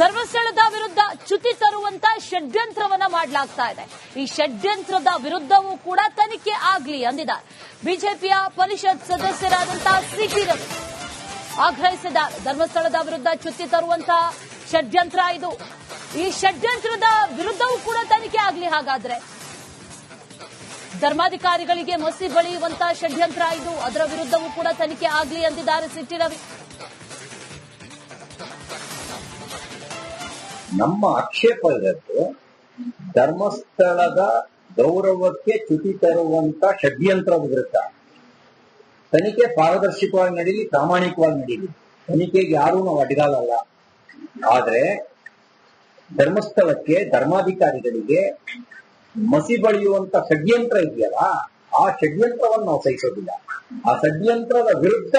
ಧರ್ಮಸ್ಥಳದ ವಿರುದ್ಧ ಚ್ಯುತಿ ತರುವಂತ ಷಡ್ಯಂತ್ರವನ್ನ ಮಾಡಲಾಗ್ತಾ ಇದೆ. ಈ ಷಡ್ಯಂತ್ರದ ವಿರುದ್ಧವೂ ಕೂಡ ತನಿಖೆ ಆಗ್ಲಿ ಅಂದಿದ್ದಾರೆ ಬಿಜೆಪಿಯ ಪರಿಷತ್ ಸದಸ್ಯರಾದಂತಹ ಸಿಟಿ ರವಿ ಆಗ್ರಹಿಸಿದ್ದಾರೆ. ಧರ್ಮಸ್ಥಳದ ವಿರುದ್ಧ ಚ್ಯುತಿ ತರುವಂತಹ ಷಡ್ಯಂತ್ರ ಇದು. ಈ ಷಡ್ಯಂತ್ರದ ವಿರುದ್ಧವೂ ಕೂಡ ತನಿಖೆ ಆಗ್ಲಿ ಹಾಗಾದ್ರೆ. ಧರ್ಮಾಧಿಕಾರಿಗಳಿಗೆ ಮಸಿ ಬಳಿಯುವಂತಹ ಷಡ್ಯಂತ್ರ ಇದು. ಅದರ ವಿರುದ್ಧವೂ ಕೂಡ ತನಿಖೆ ಆಗ್ಲಿ ಅಂದಿದ್ದಾರೆ ಸಿಟಿ ರವಿ. ನಮ್ಮ ಆಕ್ಷೇಪ ಇರೋದು ಧರ್ಮಸ್ಥಳದ ಗೌರವಕ್ಕೆ ಚ್ಯುತಿ ತರುವಂತ ಷಡ್ಯಂತ್ರ ವಿರುದ್ಧ ತನಿಖೆ ಪಾರದರ್ಶಕವಾಗಿ ನಡೀಲಿ, ಪ್ರಾಮಾಣಿಕವಾಗಿ ನಡೀಲಿ. ತನಿಖೆಗೆ ಯಾರೂ ನಾವು ಅಡಿಗಾಲಲ್ಲ ಆದ್ರೆ ಧರ್ಮಸ್ಥಳಕ್ಕೆ ಧರ್ಮಾಧಿಕಾರಿಗಳಿಗೆ ಮಸಿ ಬಳಿಯುವಂತ ಷಡ್ಯಂತ್ರ ಇದೆಯಲ್ಲ, ಆ ಷಡ್ಯಂತ್ರವನ್ನು ನಾವು ಸಹಿಸೋದಿಲ್ಲ. ಆ ಷಡ್ಯಂತ್ರದ ವಿರುದ್ಧ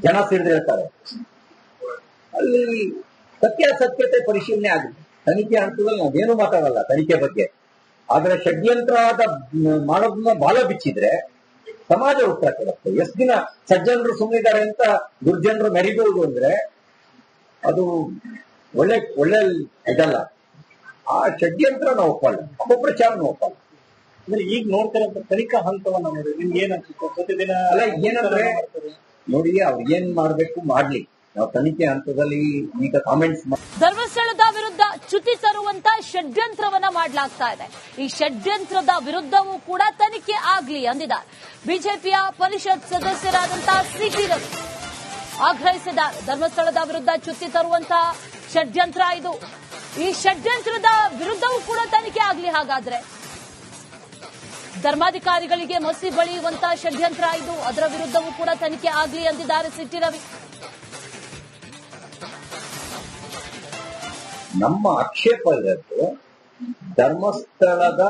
ಜನ ಸಿಡಿದಿರ್ತಾರೆ. ಅಲ್ಲಿ ಸತ್ಯಾಸತ್ಯತೆ ಪರಿಶೀಲನೆ ಆಗುತ್ತೆ ತನಿಖೆ ಹಂತದಲ್ಲಿ ನಾವೇನು ಮಾತಾಡಲ್ಲ ತನಿಖೆ ಬಗ್ಗೆ. ಆದ್ರೆ ಷಡ್ಯಂತ್ರದ ಮ್, ಮಾಡೋದನ್ನ ಬಾಲ ಬಿಚ್ಚಿದ್ರೆ ಸಮಾಜ ಉತ್ತರ ಕೊಡುತ್ತೆ. ಎಷ್ಟು ದಿನ ಸಜ್ಜನರು ಸುಮ್ಮನಿದ್ದಾರೆ ಅಂತ ದುರ್ಜನರು ಮೆರಿಬಹುದು ಅಂದ್ರೆ ಅದು ಒಳ್ಳೆ ಒಳ್ಳೆ ಇದಲ್ಲ. ಆ ಷಡ್ಯಂತ್ರ ನಾವು ಒಪ್ಪಲ್ಲ. ಅಪಪ್ರಚಾರ ನಾವು ಒಪ್ಪಲ್ಲ. ಅಂದ್ರೆ ಈಗ ನೋಡ್ತಿರೋ ತನಿಖಾ ಹಂತವನ್ನ ನೋಡಿ ನಿಮ್ಗೆ ಏನಂತ ಅನ್ಸುತ್ತೆ? ಪ್ರತಿದಿನ ಅಲ್ಲ ಏನಂದ್ರೆ ನೋಡಿ ಅವ್ರು ಏನ್ ಮಾಡ್ಬೇಕು ಮಾಡ್ಲಿ. ತನಿಖೆ ಹಂತದಲ್ಲಿ ಈಗ ಕಾಮೆಂಟ್ಸ್ ಧರ್ಮಸ್ಥಳದ ವಿರುದ್ಧ ಚ್ಯುತಿ ತರುವಂತ ಷಡ್ಯಂತ್ರವನ್ನ ಮಾಡಲಾಗ್ತಾ ಇದೆ. ಈ ಷಡ್ಯಂತ್ರದ ವಿರುದ್ಧವೂ ಕೂಡ ತನಿಖೆ ಆಗ್ಲಿ ಅಂದಿದ್ದಾರೆ. ಬಿಜೆಪಿಯ ಪರಿಷತ್ ಸದಸ್ಯರಾದಂತಹ ಸಿಟಿ ರವಿ ಆಗ್ರಹಿಸಿದ್ದಾರೆ. ಧರ್ಮಸ್ಥಳದ ವಿರುದ್ಧ ಚ್ಯುತಿ ತರುವಂತಹ ಷಡ್ಯಂತ್ರ ಇದು. ಈ ಷಡ್ಯಂತ್ರದ ವಿರುದ್ಧವೂ ಕೂಡ ತನಿಖೆ ಆಗ್ಲಿ ಹಾಗಾದ್ರೆ. ಧರ್ಮಾಧಿಕಾರಿಗಳಿಗೆ ಮಸಿ ಬಳಿಯುವಂತಹ ಷಡ್ಯಂತ್ರ ಇದು. ಅದರ ವಿರುದ್ಧವೂ ಕೂಡ ತನಿಖೆ ಆಗ್ಲಿ ಅಂದಿದ್ದಾರೆ ಸಿಟಿ ರವಿ. ನಮ್ಮ ಆಕ್ಷೇಪ ಧರ್ಮಸ್ಥಳದ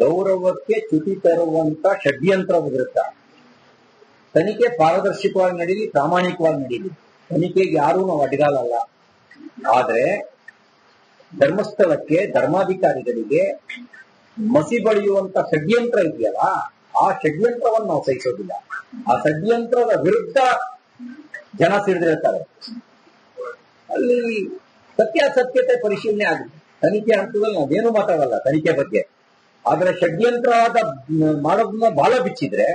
ಗೌರವಕ್ಕೆ ಚ್ಯುತಿ ತರುವಂತ ಷಡ್ಯಂತ್ರ ವಿರುದ್ಧ ತನಿಖೆ ಪಾರದರ್ಶಕವಾಗಿ ನಡೀಲಿ, ಪ್ರಾಮಾಣಿಕವಾಗಿ ನಡೀಲಿ. ತನಿಖೆಗೆ ಯಾರೂ ನಾವು ಅಡ್ಡಗಾಲಲ್ಲ ಆದ್ರೆ ಧರ್ಮಸ್ಥಳಕ್ಕೆ ಧರ್ಮಾಧಿಕಾರಿಗಳಿಗೆ ಮಸಿ ಬಳಿಯುವಂತ ಷಡ್ಯಂತ್ರ ಇದೆಯಲ್ಲ, ಆ ಷಡ್ಯಂತ್ರವನ್ನು ನಾವು ಸಹಿಸೋದಿಲ್ಲ. ಆ ಷಡ್ಯಂತ್ರದ ವಿರುದ್ಧ ಜನ ಸಿಡಿದಿರ್ತಾರೆ ಅಲ್ಲಿ ಸತ್ಯಾಸತ್ಯತೆ ಪರಿಶೀಲನೆ ಆಗಿದೆ ತನಿಖೆ ಹಂತದಲ್ಲಿ ನಾವೇನು ಮಾತಾಡಲ್ಲ ತನಿಖೆ ಬಗ್ಗೆ. ಆದ್ರೆ ಷಡ್ಯಂತ್ರದ ಮ್, ಮಾಡೋದನ್ನ ಬಾಲ ಬಿಚ್ಚಿದ್ರೆ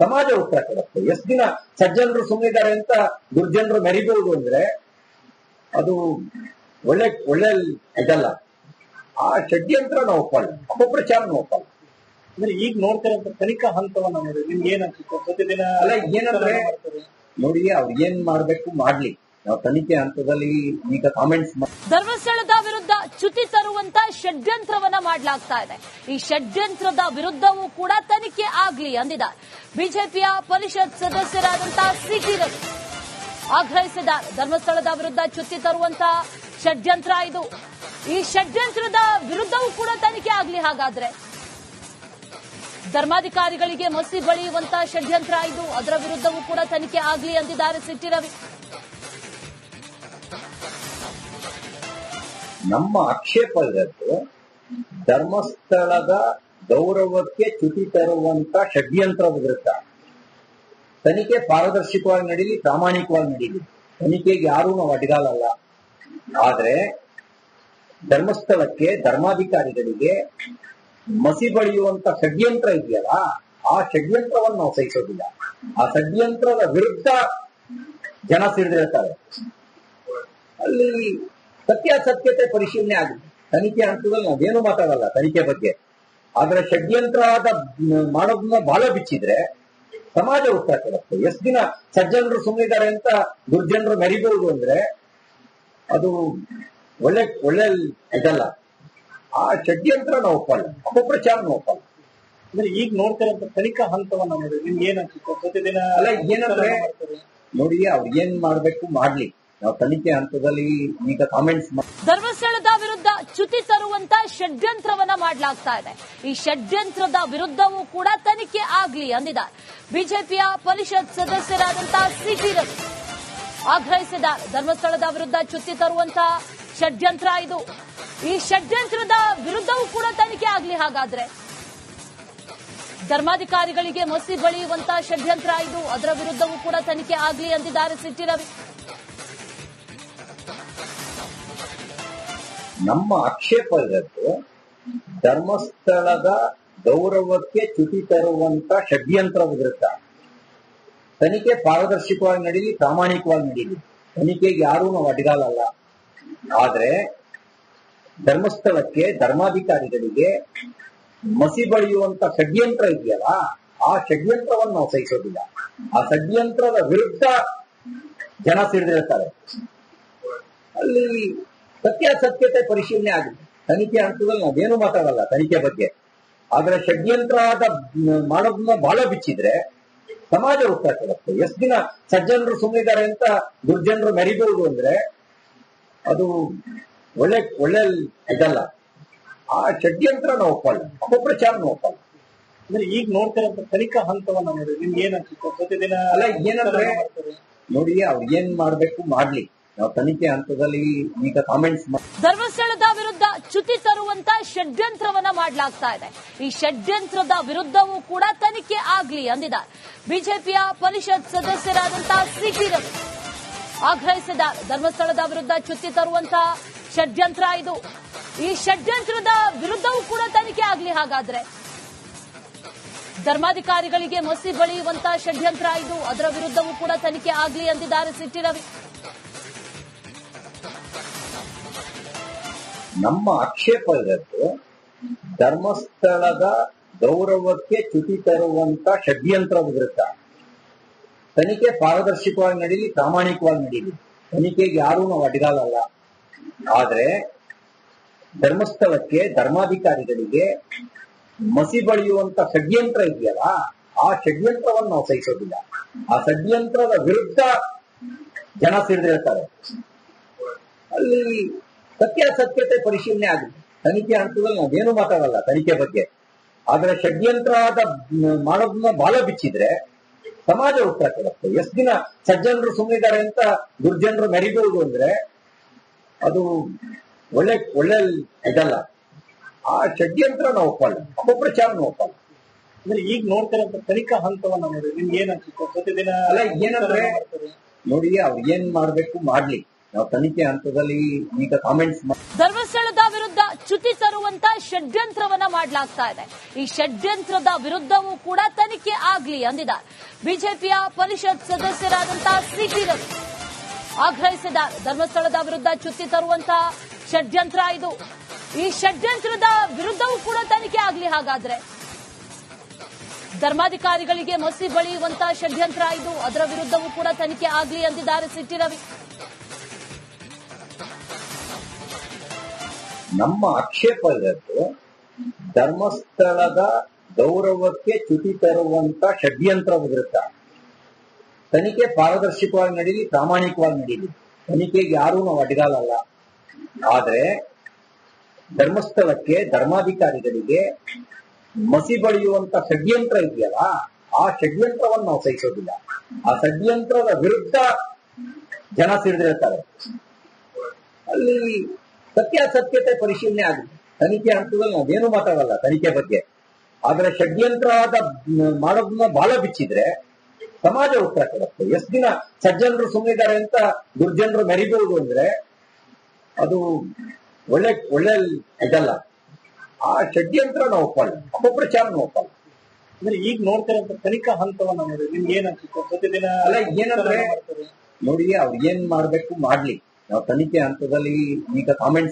ಸಮಾಜ ಉತ್ತರ ಕೊಡುತ್ತೆ. ಎಷ್ಟು ದಿನ ಸಜ್ಜನರು ಸುಮ್ಮನಿದ್ದಾರೆ ಅಂತ ದುರ್ಜನರು ಮೆರಿಬಹುದು ಅಂದ್ರೆ ಅದು ಒಳ್ಳೆ ಒಳ್ಳೆ ಇದಲ್ಲ. ಆ ಷಡ್ಯಂತ್ರ ನಾವು ಒಪ್ಪಲ್ಲ ಅಪಪ್ರಚಾರ ನಾವು ಒಪ್ಪಲ್ಲ. ಅಂದ್ರೆ ಈಗ ನೋಡ್ತಿರೋಂಥ ತನಿಖಾ ಹಂತವನ್ನ ನೋಡಿ ನಿಮ್ಗೆ ಏನ್ ಅನ್ಸುತ್ತೆ? ಪ್ರತಿದಿನ ಅಲ್ಲ ಏನಂದ್ರೆ ನೋಡಿ ಅವ್ರು ಏನ್ ಮಾಡ್ಬೇಕು ಮಾಡ್ಲಿ. ತನಿಖೆ ಹಂತದಲ್ಲಿ ಈಗ ಕಾಮೆಂಟ್ಸ್ ಧರ್ಮಸ್ಥಳದ ವಿರುದ್ಧ ಚ್ಯುತಿ ತರುವಂತ ಷಡ್ಯಂತ್ರವನ್ನ ಮಾಡಲಾಗ್ತಾ ಇದೆ. ಈ ಷಡ್ಯಂತ್ರದ ವಿರುದ್ಧವೂ ಕೂಡ ತನಿಖೆ ಆಗ್ಲಿ ಅಂದಿದ್ದಾರೆ ಬಿಜೆಪಿಯ ಪರಿಷತ್ ಸದಸ್ಯರಾದಂತಹ ಸಿಟಿ ರವಿ ಆಗ್ರಹಿಸಿದ್ದಾರೆ. ಧರ್ಮಸ್ಥಳದ ವಿರುದ್ಧ ಚ್ಯುತಿ ತರುವಂತ ಷಡ್ಯಂತ್ರ ಇದು. ಈ ಷಡ್ಯಂತ್ರದ ವಿರುದ್ಧವೂ ಕೂಡ ತನಿಖೆ ಆಗ್ಲಿ ಹಾಗಾದ್ರೆ. ಧರ್ಮಾಧಿಕಾರಿಗಳಿಗೆ ಮಸಿ ಬಳಿಯುವಂತಹ ಷಡ್ಯಂತ್ರ ಇದು. ಅದರ ವಿರುದ್ಧವೂ ಕೂಡ ತನಿಖೆ ಆಗ್ಲಿ ಅಂದಿದ್ದಾರೆ ಸಿಟಿ ರವಿ. ನಮ್ಮ ಆಕ್ಷೇಪ ಧರ್ಮಸ್ಥಳದ ಗೌರವಕ್ಕೆ ಚ್ಯುತಿ ತರುವಂತ ಷಡ್ಯಂತ್ರ ವಿರುದ್ಧ. ತನಿಖೆ ಪಾರದರ್ಶಕವಾಗಿ ನಡೀಲಿ, ಪ್ರಾಮಾಣಿಕವಾಗಿ ನಡೀಲಿ. ತನಿಖೆಗೆ ಯಾರೂ ನಾವು ಅಡ್ಡಗಾಲಲ್ಲ ಆದ್ರೆ ಧರ್ಮಸ್ಥಳಕ್ಕೆ ಧರ್ಮಾಧಿಕಾರಿಗಳಿಗೆ ಮಸಿ ಬಳಿಯುವಂತ ಷಡ್ಯಂತ್ರ ಇದೆಯಲ್ಲ, ಆ ಷಡ್ಯಂತ್ರವನ್ನು ನಾವು ಸಹಿಸೋದಿಲ್ಲ. ಆ ಷಡ್ಯಂತ್ರದ ವಿರುದ್ಧ ಜನ ಸಿಡಿದಿರ್ತಾರೆ. ಅಲ್ಲಿ ಸತ್ಯಾಸತ್ಯತೆ ಪರಿಶೀಲನೆ ಆಗುತ್ತೆ. ತನಿಖೆ ಹಂತದಲ್ಲಿ ನಾವೇನು ಮಾತಾಡಲ್ಲ ತನಿಖೆ ಬಗ್ಗೆ. ಆದ್ರೆ ಷಡ್ಯಂತ್ರ ಆದ ಮಾಡೋದನ್ನ ಬಹಳ ಬಿಚ್ಚಿದ್ರೆ ಸಮಾಜ ಉತ್ತಾಕ ಎಷ್ಟು ದಿನ ಸಜ್ಜನರು ಸುಮ್ಮನಿದ್ದಾರೆ ಅಂತ ದುರ್ಜನರು ಮೆರಿಬಹುದು ಅಂದ್ರೆ ಅದು ಒಳ್ಳೆ ಒಳ್ಳೆ ಇದಲ್ಲ. ಆ ಷಡ್ಯಂತ್ರ ನಾವು ಒಪ್ಪಲ್ಲ. ಅಪಪ್ರಚಾರ ನಾವು ಒಪ್ಪಲ್ಲ. ಅಂದ್ರೆ ಈಗ ನೋಡ್ತಿರೋಂಥ ತನಿಖಾ ಹಂತವನ್ನ ನೋಡಿದ್ರೆ ನಿಮ್ಗೆ ಏನಂತ ಅನ್ಸುತ್ತೆ? ಪ್ರತಿದಿನ ಅಲ್ಲ ಏನಂದ್ರೆ ನೋಡಿ ಅವ್ರು ಏನ್ ಮಾಡ್ಬೇಕು ಮಾಡ್ಲಿ. ನಾವು ತನಿಖೆ ಹಂತದಲ್ಲಿ ಈಗ ಕಾಮೆಂಟ್ಸ್ ಧರ್ಮಸ್ಥಳದ ವಿರುದ್ಧ ಚ್ಯುತಿ ತರುವಂತ ಷಡ್ಯಂತ್ರವನ್ನ ಮಾಡಲಾಗ್ತಾ ಇದೆ. ಈ ಷಡ್ಯಂತ್ರದ ವಿರುದ್ಧವೂ ಕೂಡ ತನಿಖೆ ಆಗ್ಲಿ ಅಂದಿದ್ದಾರೆ ಬಿಜೆಪಿಯ ಪರಿಷತ್ ಸದಸ್ಯರಾದಂತಹ ಸಿಟಿ ರವಿ ಆಗ್ರಹಿಸಿದ್ದಾರೆ ಧರ್ಮಸ್ಥಳದ ವಿರುದ್ಧ ಚ್ಯುತಿ ತರುವಂತ ಷಡ್ಯಂತ್ರ ಇದು. ಈ ಷಡ್ಯಂತ್ರದ ವಿರುದ್ಧವೂ ಕೂಡ ತನಿಖೆ ಆಗ್ಲಿ ಹಾಗಾದ್ರೆ. ಧರ್ಮಾಧಿಕಾರಿಗಳಿಗೆ ಮಸಿ ಬಳಿಯುವಂತಹ ಷಡ್ಯಂತ್ರ ಇದು. ಅದರ ವಿರುದ್ಧವೂ ಕೂಡ ತನಿಖೆ ಆಗ್ಲಿ ಅಂದಿದ್ದಾರೆ ಸಿಟಿ ರವಿ. ನಮ್ಮ ಆಕ್ಷೇಪ ಧರ್ಮಸ್ಥಳದ ಗೌರವಕ್ಕೆ ಚ್ಯುತಿ ತರುವಂತ ಷಡ್ಯಂತ್ರ ವಿರುದ್ಧ ತನಿಖೆ ಪಾರದರ್ಶಕವಾಗಿ ನಡೀಲಿ, ಪ್ರಾಮಾಣಿಕವಾಗಿ ನಡೀಲಿ. ತನಿಖೆಗೆ ಯಾರೂ ನಾವು ಅಡ್ಗಾಲಲ್ಲ ಆದ್ರೆ ಧರ್ಮಸ್ಥಳಕ್ಕೆ ಧರ್ಮಾಧಿಕಾರಿಗಳಿಗೆ ಮಸಿ ಬಳಿಯುವಂತ ಷಡ್ಯಂತ್ರ ಇದೆಯಲ್ಲ, ಆ ಷಡ್ಯಂತ್ರವನ್ನು ನಾವು ಸಹಿಸೋದಿಲ್ಲ. ಆ ಷಡ್ಯಂತ್ರದ ವಿರುದ್ಧ ಜನ ಸಿಡಿದಿರ್ತಾರೆ ಅಲ್ಲಿ ಸತ್ಯಾಸತ್ಯತೆ ಪರಿಶೀಲನೆ ಆಗಿದೆ ತನಿಖೆ ಹಂತದಲ್ಲಿ ನಾವೇನು ಮಾತಾಡಲ್ಲ ತನಿಖೆ ಬಗ್ಗೆ. ಆದ್ರೆ ಷಡ್ಯಂತ್ರ ಆದ ಮಾಡೋದನ್ನ ಬಹಳ ಬಿಚ್ಚಿದ್ರೆ ಸಮಾಜ ಉತ್ತರ ಕೊಡುತ್ತೆ ಎಷ್ಟು ದಿನ ಸಜ್ಜನರು ಸುಮ್ಮನಿದ್ದಾರೆ ಅಂತ ದುರ್ಜನರು ಮೆರಿಬಹುದು ಅಂದ್ರೆ ಅದು ಒಳ್ಳೆ ಒಳ್ಳೆ ಇದಲ್ಲ. ಆ ಷಡ್ಯಂತ್ರ ನಾವು ಒಪ್ಪಲ್ಲ ಅಪಪ್ರಚಾರ ನಾವು ಒಪ್ಪಲ್ಲ ಅಂದ್ರೆ ಈಗ ನೋಡ್ತಾರಂತ ತನಿಖಾ ಹಂತವನ್ನ ನೋಡಿ ನಿಮ್ಗೆ ಏನ್ ಅನ್ಸುತ್ತೆ? ಪ್ರತಿದಿನ ಅಲ್ಲ, ಏನಂದ್ರೆ-. ನೋಡಿ ಅವ್ರು ಏನ್ ಮಾಡ್ಬೇಕು ಮಾಡ್ಲಿ. ತನಿಖೆ ಹಂತದಲ್ಲಿ ಈಗ ಕಾಮೆಂಟ್ಸ್ ಧರ್ಮಸ್ಥಳದ ವಿರುದ್ಧ ಚ್ಯುತಿ ತರುವಂತ ಷಡ್ಯಂತ್ರವನ್ನ ಮಾಡಲಾಗ್ತಾ ಇದೆ. ಈ ಷಡ್ಯಂತ್ರದ ವಿರುದ್ಧವೂ ಕೂಡ ತನಿಖೆ ಆಗ್ಲಿ ಅಂದಿದ್ದಾರೆ ಬಿಜೆಪಿಯ ಪರಿಷತ್ ಸದಸ್ಯರಾದಂತಹ ಸಿಟಿ ಆಗ್ರಹಿಸಿದ್ದಾರೆ ಧರ್ಮಸ್ಥಳದ ವಿರುದ್ಧ ಚ್ಯುತಿ ತರುವಂತ ಷಡ್ಯಂತ್ರ ಇದು. ಈ ಷಡ್ಯಂತ್ರದ ವಿರುದ್ಧವೂ ಕೂಡ ತನಿಖೆ ಆಗ್ಲಿ ಹಾಗಾದ್ರೆ. ಧರ್ಮಾಧಿಕಾರಿಗಳಿಗೆ ಮಸಿ ಬಳಿಯುವಂತಹ ಷಡ್ಯಂತ್ರ ಇದು. ಅದರ ವಿರುದ್ಧವೂ ಕೂಡ ತನಿಖೆ ಆಗ್ಲಿ ಅಂದಿದ್ದಾರೆ ಸಿಟಿ ರವಿ. ನಮ್ಮ ಆಕ್ಷೇಪ ಇರೋದು ಧರ್ಮಸ್ಥಳದ ಗೌರವಕ್ಕೆ ಚ್ಯುತಿ ತರುವಂತ ಷಡ್ಯಂತ್ರ ವಿರುದ್ಧ. ತನಿಖೆ ಪಾರದರ್ಶಕವಾಗಿ ನಡೀಲಿ, ಪ್ರಾಮಾಣಿಕವಾಗಿ ನಡೀಲಿ. ತನಿಖೆಗೆ ಯಾರೂ ನಾವು ಅಡಿಗಾಲಲ್ಲ ಆದ್ರೆ ಧರ್ಮಸ್ಥಳಕ್ಕೆ ಧರ್ಮಾಧಿಕಾರಿಗಳಿಗೆ ಮಸಿ ಬಳಿಯುವಂತ ಷಡ್ಯಂತ್ರ ಇದೆಯಲ್ಲ, ಆ ಷಡ್ಯಂತ್ರವನ್ನು ನಾವು ಸಹಿಸೋದಿಲ್ಲ. ಆ ಷಡ್ಯಂತ್ರದ ವಿರುದ್ಧ ಜನ ಸಿಡಿದಿರ್ತಾರೆ. ಅಲ್ಲಿ ಸತ್ಯಾಸತ್ಯತೆ ಪರಿಶೀಲನೆ ಆಗುತ್ತೆ. ತನಿಖೆ ಹಂತದಲ್ಲಿ ನಾವೇನು ಮಾತಾಡಲ್ಲ ತನಿಖೆ ಬಗ್ಗೆ. ಆದ್ರೆ ಷಡ್ಯಂತ್ರದ ಮ್, ಮಾಡೋದನ್ನ ಬಹಳ ಬಿಚ್ಚಿದ್ರೆ ಸಮಾಜ ಉತ್ತರ ಕೊಡುತ್ತೆ ಎಷ್ಟು ದಿನ ಸಜ್ಜನರು ಸುಮ್ಮನಿದ್ದಾರೆ ಅಂತ ದುರ್ಜನರು ಮೆರಿಬಹುದು ಅಂದ್ರೆ ಅದು ಒಳ್ಳೆ ಒಳ್ಳೆ ಇದಲ್ಲ. ಆ ಷಡ್ಯಂತ್ರ ನಾವು ಒಪ್ಪಲ್ಲ. ಅಪಪ್ರಚಾರ ನಾವು ಒಪ್ಪಲ್ಲ. ಅಂದ್ರೆ ಈಗ ನೋಡ್ತಾರಂತ ತನಿಖಾ ಹಂತವನ್ನ ನೋಡಿ ನಿಮ್ಗೆ ಏನ್ ಅನ್ಸುತ್ತೆ? ಪ್ರತಿದಿನ ಅಲ್ಲ, ಏನಂದ್ರೆ-. ನೋಡಿ ಅವ್ರು ಏನ್ ಮಾಡ್ಬೇಕು ಮಾಡ್ಲಿ. ನಾವು ತನಿಖೆ ಹಂತದಲ್ಲಿ ಈಗ ಕಾಮೆಂಟ್ಸ್ ಧರ್ಮಸ್ಥಳದ ವಿರುದ್ಧ ಚ್ಯುತಿ ತರುವಂತ ಷಡ್ಯಂತ್ರವನ್ನ ಮಾಡಲಾಗ್ತಾ ಇದೆ. ಈ ಷಡ್ಯಂತ್ರದ ವಿರುದ್ಧವೂ ಕೂಡ ತನಿಖೆ ಆಗ್ಲಿ ಅಂದಿದ್ದಾರೆ ಬಿಜೆಪಿಯ ಪರಿಷತ್ ಸದಸ್ಯರಾದಂತಹ ಸಿಟಿ ರವಿ ಆಗ್ರಹಿಸಿದ್ದಾರೆ. ಧರ್ಮಸ್ಥಳದ ವಿರುದ್ಧ ಚ್ಯುತಿ ತರುವಂತ ಷಡ್ಯಂತ್ರ ಇದು. ಈ ಷಡ್ಯಂತ್ರದ ವಿರುದ್ಧವೂ ಕೂಡ ತನಿಖೆ ಆಗ್ಲಿ ಹಾಗಾದ್ರೆ. ಧರ್ಮಾಧಿಕಾರಿಗಳಿಗೆ ಮಸಿ ಬಳಿಯುವಂತಹ ಷಡ್ಯಂತ್ರ ಇದು. ಅದರ ವಿರುದ್ಧವೂ ಕೂಡ ತನಿಖೆ ಆಗ್ಲಿ ಅಂದಿದ್ದಾರೆ ಸಿಟಿ ರವಿ. ನಮ್ಮ ಆಕ್ಷೇಪ ಧರ್ಮಸ್ಥಳದ ಗೌರವಕ್ಕೆ ಚ್ಯುತಿ ತರುವಂತ ಷಡ್ಯಂತ್ರ ವಿರುದ್ಧ ತನಿಖೆ ಪಾರದರ್ಶಕವಾಗಿ ನಡೀಲಿ, ಪ್ರಾಮಾಣಿಕವಾಗಿ ನಡೀಲಿ. ತನಿಖೆಗೆ ಯಾರೂ ನಾವು ಅಡ್ಗಾಲಲ್ಲ ಆದ್ರೆ ಧರ್ಮಸ್ಥಳಕ್ಕೆ ಧರ್ಮಾಧಿಕಾರಿಗಳಿಗೆ ಮಸಿ ಬಳಿಯುವಂತ ಷಡ್ಯಂತ್ರ ಇದೆಯಲ್ಲ, ಆ ಷಡ್ಯಂತ್ರವನ್ನು ನಾವು ಸಹಿಸೋದಿಲ್ಲ. ಆ ಷಡ್ಯಂತ್ರದ ವಿರುದ್ಧ ಜನ ಸಿಡಿದಿರ್ತಾರೆ. ಅಲ್ಲಿ ಸತ್ಯಾಸತ್ಯತೆ ಪರಿಶೀಲನೆ ಆಗುತ್ತೆ ತನಿಖೆ ಹಂತದಲ್ಲಿ ನಾವೇನು ಮಾತಾಡಲ್ಲ ತನಿಖೆ ಬಗ್ಗೆ. ಆದ್ರೆ ಷಡ್ಯಂತ್ರವಾದ ಮಾಡೋದನ್ನ ಬಾಲ ಬಿಚ್ಚಿದ್ರೆ ಸಮಾಜ ಉತ್ತರ ಕೊಡುತ್ತೆ. ಎಷ್ಟು ದಿನ ಸಜ್ಜನರು ಸುಮ್ಮನಿದ್ದಾರೆ ಅಂತ ದುರ್ಜನರು ಮೆರಿಬಹುದು ಅಂದ್ರೆ ಅದು ಒಳ್ಳೆ ಒಳ್ಳೆ ಇದಲ್ಲ. ಆ ಷಡ್ಯಂತ್ರ ನಾವು ಒಪ್ಪಲ್ಲ. ಅಪಪ್ರಚಾರ ನಾವು ಒಪ್ಪಲ್ಲ. ಅಂದ್ರೆ ಈಗ ಅಂತ ತನಿಖಾ ಹಂತವನ್ನ ನೋಡಿ ನಿಮ್ಗೆ ಏನಂತ ಅನ್ಸುತ್ತೆ? ಪ್ರತಿದಿನ ಅಲ್ಲ, ಏನಂದ್ರೆ-. ನೋಡಿ ಅವ್ರು ಏನ್ ಮಾಡ್ಬೇಕು ಮಾಡ್ಲಿ. ನಾವು ತನಿಖೆ ಹಂತದಲ್ಲಿ ಈಗ ಕಾಮೆಂಟ್ಸ್